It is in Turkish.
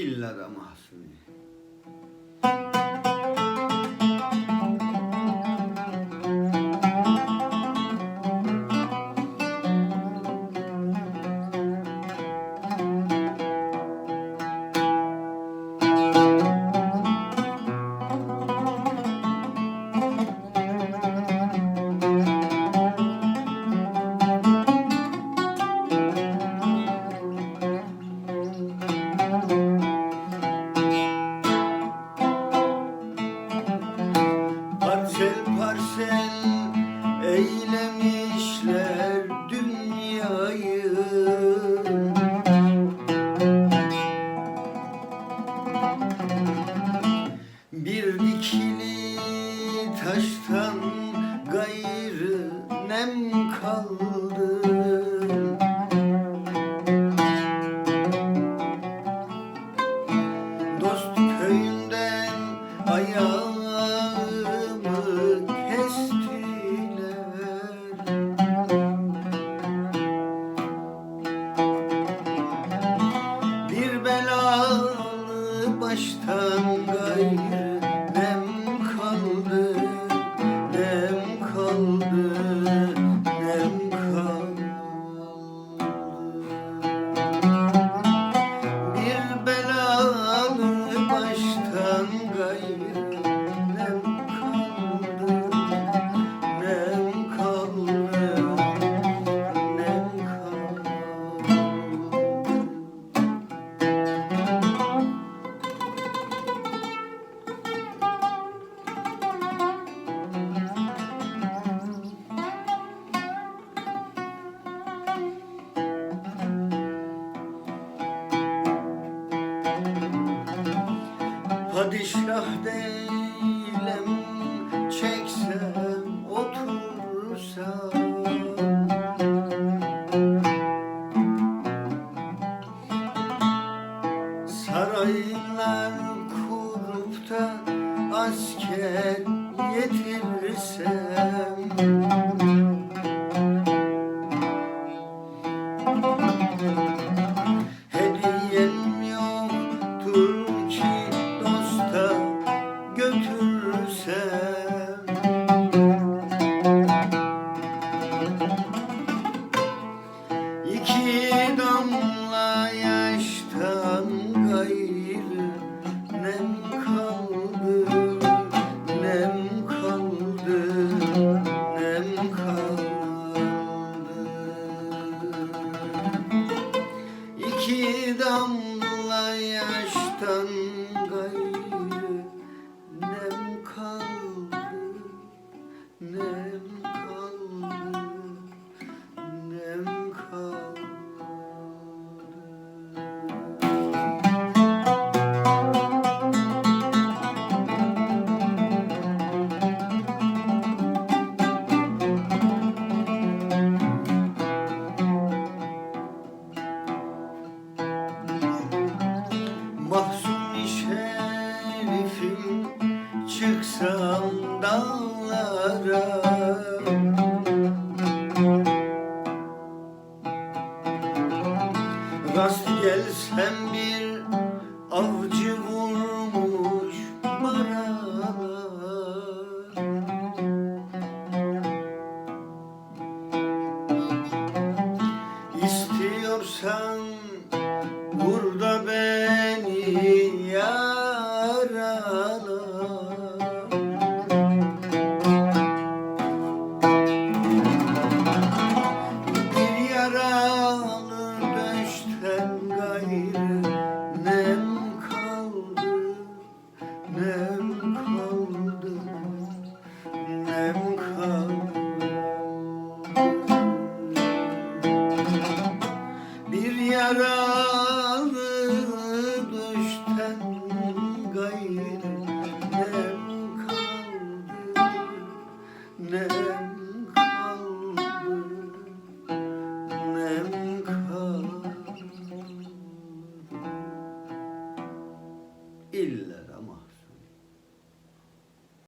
İlla da mahsuni. Parsel eylemişler dünyayı. Bir dikili taştan gayrı nem kaldı. Dost köyünden ayağımı Padişah değilim. Çeksem otursam. Saraylar kurup da asker yetirsem götürsem İstiyorsan burada beni yarala Bir yaralı döşten gayrı Bir